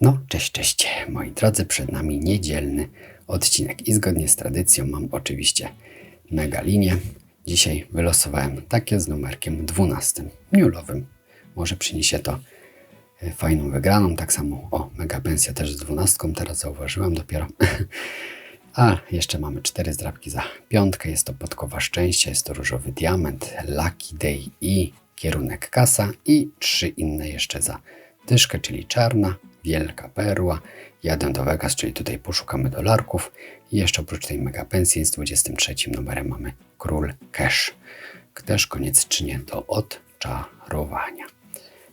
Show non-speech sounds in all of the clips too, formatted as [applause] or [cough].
No, cześć, cześć, moi drodzy, przed nami niedzielny odcinek i zgodnie z tradycją mam oczywiście mega linię. Dzisiaj wylosowałem takie z numerkiem 12, niulowym. Może przyniesie to e, fajną wygraną, tak samo o mega pensja też z 12, teraz zauważyłem dopiero. [laughs] A jeszcze mamy cztery zdrabki za piątkę, jest to podkowa szczęścia, jest to różowy diament, lucky day i kierunek kasa i trzy inne jeszcze za dyszkę, czyli czarna, wielka perła. Jadę do Vegas, czyli tutaj poszukamy dolarków. I jeszcze oprócz tej mega pensji z 23 numerem mamy król cash. Też koniecznie do odczarowania.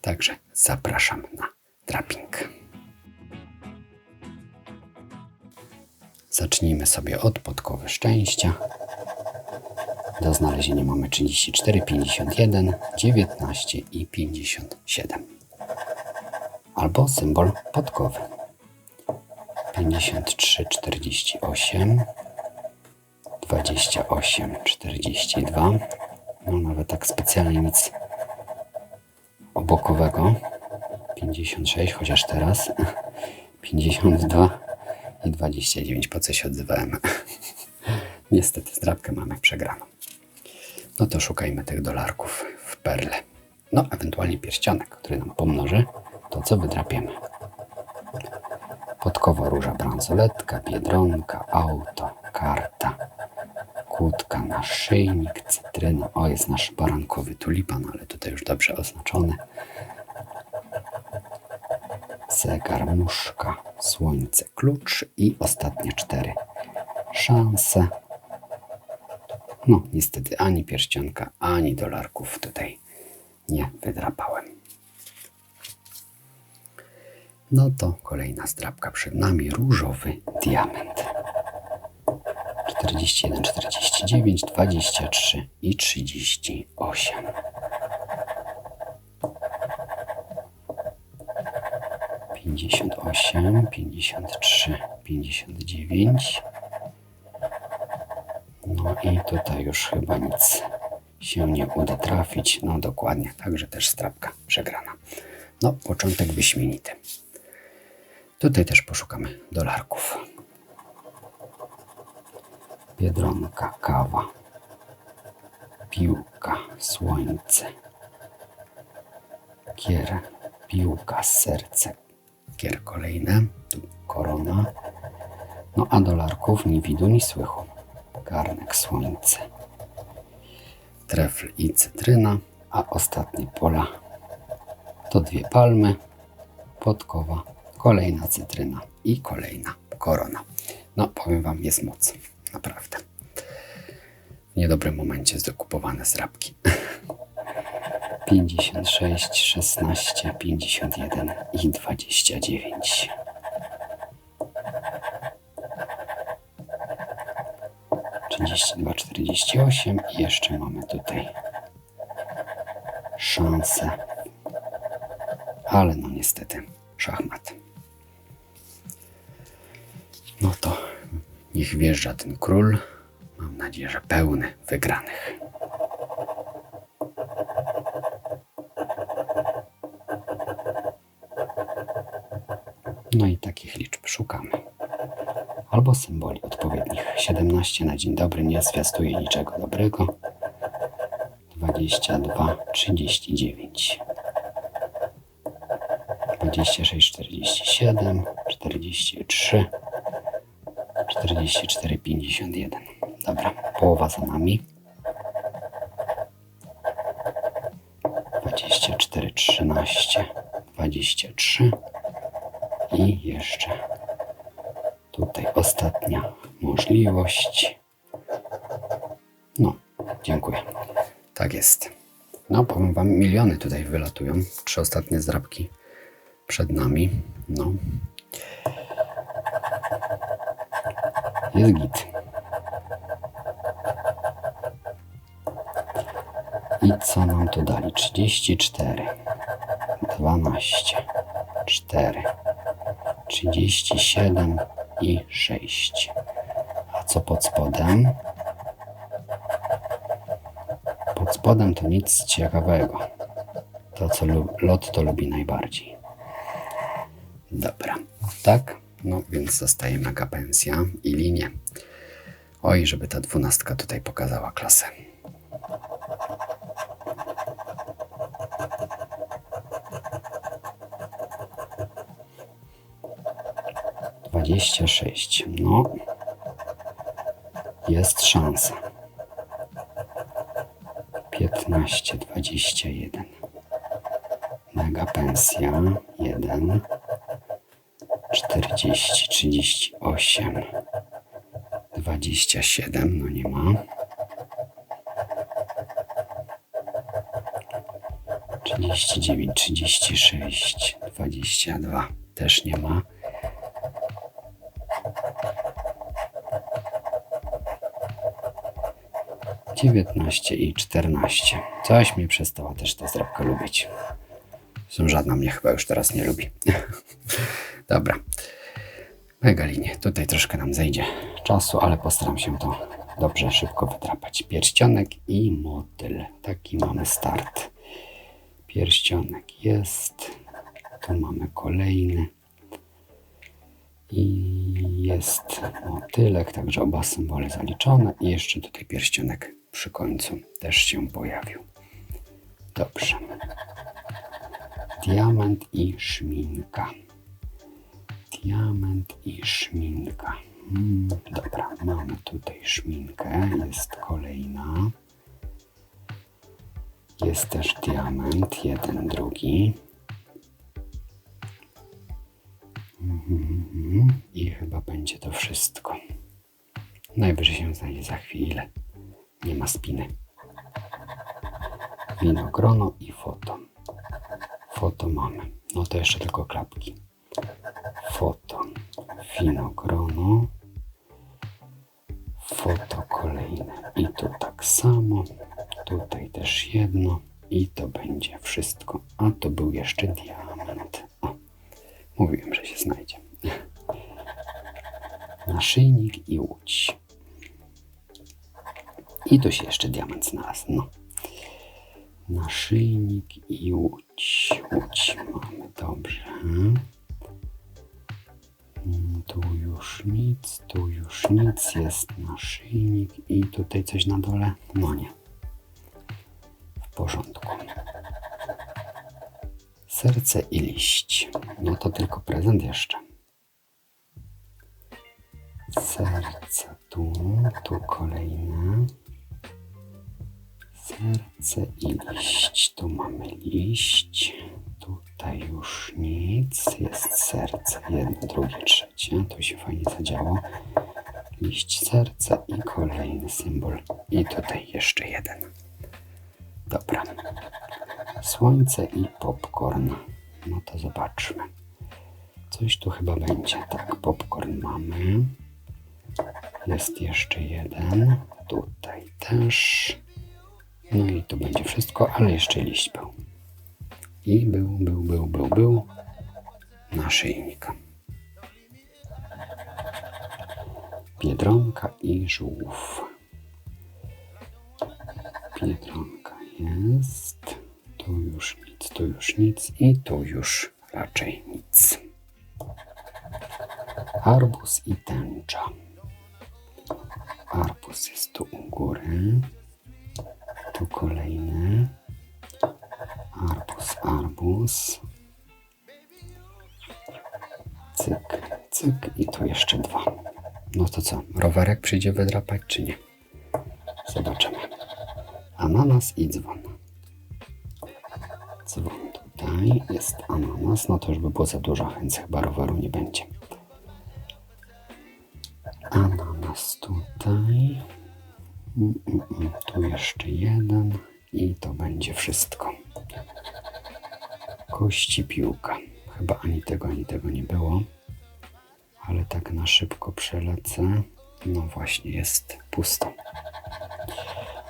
Także zapraszam na draping. Zacznijmy sobie od podkowy szczęścia. Do znalezienia mamy 34, 51, 19 i 57 albo symbol podkowy. 53, 48, 28, 42. No nawet tak specjalnie nic obokowego. 56, chociaż teraz [laughs] 52 i 29. Po co się odzywałem? [laughs] Niestety zdrabkę mamy przegraną. No to szukajmy tych dolarków w perle. No, ewentualnie pierścionek, który nam pomnoży to, co wydrapiemy. Podkowa róża bransoletka, biedronka, auto, karta, kłódka, naszyjnik, cytryna. O, jest nasz barankowy tulipan, ale tutaj już dobrze oznaczony. Zegar, muszka, słońce, klucz i ostatnie cztery szanse. No, niestety ani pierścionka, ani dolarków tutaj nie wydrapałem. No to kolejna zdrabka przed nami, różowy diament. 41, 49, 23 i 38. Pięćdziesiąt osiem, pięćdziesiąt trzy, pięćdziesiąt dziewięć. No i tutaj już chyba nic się nie uda trafić. No dokładnie, także też strapka przegrana. No, początek wyśmienity. Tutaj też poszukamy dolarków. Biedronka, kawa, piłka, słońce, kier, piłka, serce, kier kolejne, tu korona. No a dolarków ni widu, ni słychu. Garnek, słońce, trefl i cytryna, a ostatnie pola to dwie palmy, podkowa, kolejna cytryna i kolejna korona. No, powiem Wam, jest moc. Naprawdę. W niedobrym momencie zdokupowane zrabki. 56, 16, 51 i 29. Trzydzieści dwa, czterdzieści osiem i jeszcze mamy tutaj szansę, ale no niestety szachmat. No to niech wjeżdża ten król. Mam nadzieję, że pełny wygranych. No i takich liczb szukamy. Albo symboli odpowiednich. 17 na dzień dobry nie zwiastuje niczego dobrego. 22, 39. 26, 47, 43, 44, 51. Dobra, połowa za nami. 24, 13, 23 i jeszcze tutaj ostatnia możliwość. No, dziękuję. Tak jest. No, powiem Wam, miliony tutaj wylatują. Trzy ostatnie zdrabki przed nami. No. Jest git. I co nam tu dali? 34, 12, 4, 37 i 6. A co pod spodem? Pod spodem to nic ciekawego. To, co lot to lubi najbardziej. Dobra, tak? No więc zostaje mega pensja i linie. Oj, żeby ta dwunastka tutaj pokazała klasę. Dwadzieścia sześć. No, jest szansa. Piętnaście, dwadzieścia jeden. Mega pensja. Jeden. Czterdzieści, trzydzieści osiem. Dwadzieścia siedem. No nie ma. Trzydzieści dziewięć, trzydzieści sześć. Dwadzieścia dwa. Też nie ma. Dziewiętnaście i czternaście. Coś mi przestała też ta zdrabka lubić. Zresztą żadna mnie chyba już teraz nie lubi. [laughs] Dobra. Mega linie. Tutaj troszkę nam zejdzie czasu, ale postaram się to dobrze, szybko wydrapać. Pierścionek i motyl. Taki mamy start. Pierścionek jest. Tu mamy kolejny. I jest motylek, także oba symbole zaliczone. I jeszcze tutaj pierścionek przy końcu też się pojawił. Dobrze. Diament i szminka. Diament i szminka. Mm, dobra, mamy tutaj szminkę. Jest kolejna. Jest też diament, jeden, drugi. Mhm, I chyba będzie to wszystko. Najwyżej się znajdzie za chwilę. Nie ma spiny. Winogrono i foto. Foto mamy. No to jeszcze tylko klapki. Foto. Winogrono. Foto kolejne. I tu tak samo. Tutaj też jedno. I to będzie wszystko. A to był jeszcze diament. O, mówiłem, że się znajdzie. Naszyjnik i łódź. I tu się jeszcze diament znalazł. No. Naszyjnik i łódź. Łódź mamy, dobrze. Tu już nic, tu już nic. Jest naszyjnik i tutaj coś na dole? No nie. W porządku. Serce i liść. No to tylko prezent jeszcze. Serce tu, tu kolejne. Serce i liść. Tu mamy liść. Tutaj już nic. Jest serce. Jedno, drugie, trzecie. To się fajnie zadziało. Liść, serce i kolejny symbol. I tutaj jeszcze jeden. Dobra. Słońce i popcorn. No to zobaczmy. Coś tu chyba będzie. Tak, popcorn mamy. Jest jeszcze jeden. Tutaj też. No i tu będzie wszystko, ale jeszcze liść był. I był, był, był, był, był naszyjnik. Biedronka i żółw. Biedronka jest. Tu już nic, tu już nic i tu już raczej nic. Arbus i tęcza. Arbus jest tu u góry. Tu kolejny. Arbus, arbus. Cyk, cyk i tu jeszcze dwa. No to co, rowerek przyjdzie wydrapać czy nie? Zobaczymy. Ananas i dzwon. Dzwon tutaj, jest ananas, no to już by było za dużo, więc chyba roweru nie będzie. Tu jeszcze jeden i to będzie wszystko. Kości piłka. Chyba ani tego, ani tego nie było. Ale tak na szybko przelecę. No właśnie, jest pusto.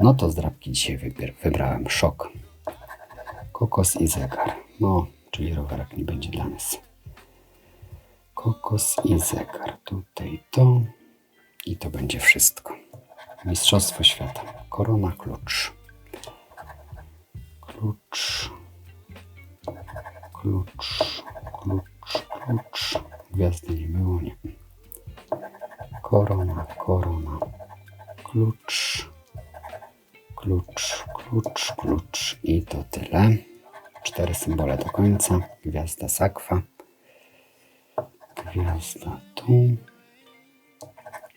No to z drapki dzisiaj wybrałem szok. Kokos i zegar. No, czyli rowerek nie będzie dla nas. Kokos i zegar. Tutaj to. I to będzie wszystko. Mistrzostwo świata. Korona klucz. Klucz. Klucz. Klucz. klucz. Gwiazdy nie było, nie. Korona, korona, klucz, klucz, klucz, klucz i to tyle. Cztery symbole do końca. Gwiazda sakwa. Gwiazda tu.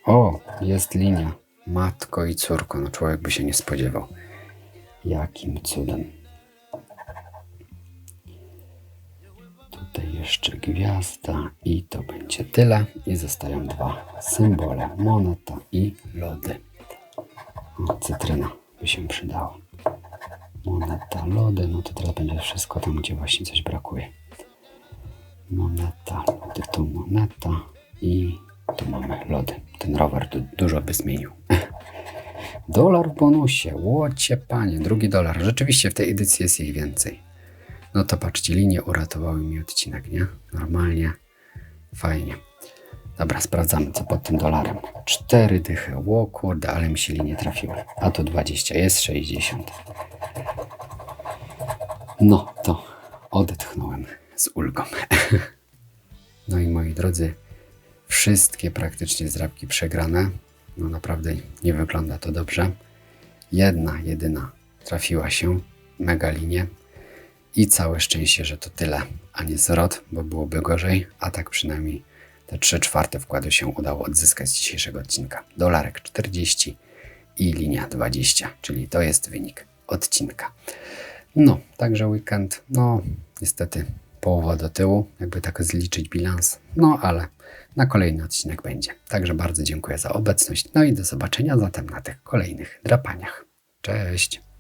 O, jest linia. Matko i córko. No człowiek by się nie spodziewał. Jakim cudem. Tutaj jeszcze gwiazda i to będzie tyle. I zostają dwa symbole. Moneta i lody. O, cytryna by się przydała. Moneta, lody. No to teraz będzie wszystko tam, gdzie właśnie coś brakuje. Moneta, lody, tu moneta i tu mamy lody. Ten rower tu dużo by zmienił. [laughs] Dolar w bonusie, łocie panie, drugi dolar. Rzeczywiście w tej edycji jest ich więcej. No to patrzcie, linie uratowały mi odcinek, nie? Normalnie, fajnie. Dobra, sprawdzamy co pod tym dolarem. Cztery dychy, ło kurde, ale mi się linie trafiły. A to 20, jest 60. No to odetchnąłem z ulgą. [laughs] No i moi drodzy, wszystkie praktycznie zdrabki przegrane. No naprawdę nie wygląda to dobrze. Jedna, jedyna trafiła się, mega linie. I całe szczęście, że to tyle, a nie zwrot, bo byłoby gorzej, a tak przynajmniej te 3 czwarte wkładu się udało odzyskać z dzisiejszego odcinka. Dolarek 40 i linia 20, czyli to jest wynik odcinka. No, także weekend, no niestety połowa do tyłu, jakby tak zliczyć bilans, no ale na kolejny odcinek będzie. Także bardzo dziękuję za obecność, no i do zobaczenia zatem na tych kolejnych drapaniach. Cześć!